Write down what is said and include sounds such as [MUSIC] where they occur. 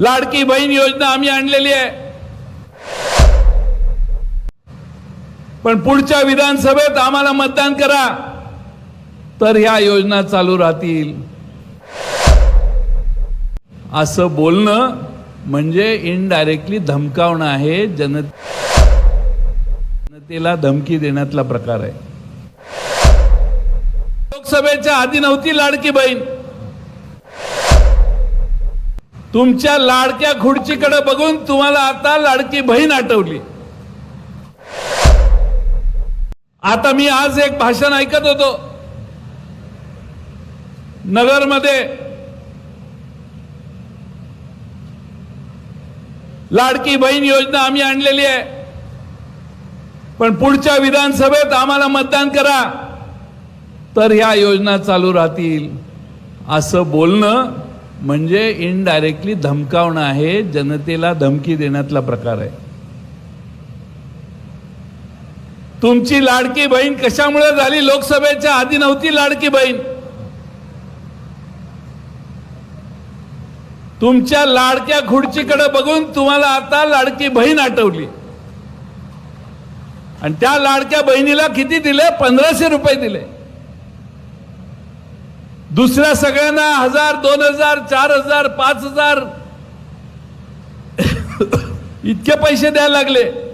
लाडकी बहीण योजना आम्ही आणलेली आहे. पण पुढच्या विधानसभेत आम्हाला मतदान करा. तर ह्या योजना चालू राहतील. असं बोलणं म्हणजे इनडायरेक्टली धमकावणं आहे. जन जनतेला धमकी देण्यातला प्रकार आहे. लोकसभेच्या आधी नव्हती लाडकी बहीण. तुमच्या लाडक्या खुर्चीकडे बघून तुम्हाला आता लाडकी बहीण आठवली. आता मी आज एक भाषण ऐकत होतो. नगरमध्ये लाडकी बहीण योजना आम्ही आणलेली आहे. पण पुढच्या विधानसभेत आम्हाला मतदान करा. तर ह्या योजना चालू राहतील. असं बोलणं म्हणजे इनडायरेक्टली धमकावणं आहे जनतेला धमकी देण्यातला प्रकार आहे. तुमची लाडकी बहीण कशामुळे झाली? लोकसभेच्या आधी नव्हती लाडकी बहीण. तुमच्या लाडक्या खुर्चीकडे बघून तुम्हाला आता लाडकी बहीण आठवली. आणि त्या लाडक्या बहिणीला किती दिले? पंधराशे रुपये दिले. दुसऱ्या सगळ्यांना हजार दोन हजार चार हजार पाच हजार. [COUGHS] इतके पैसे द्यायला लागले.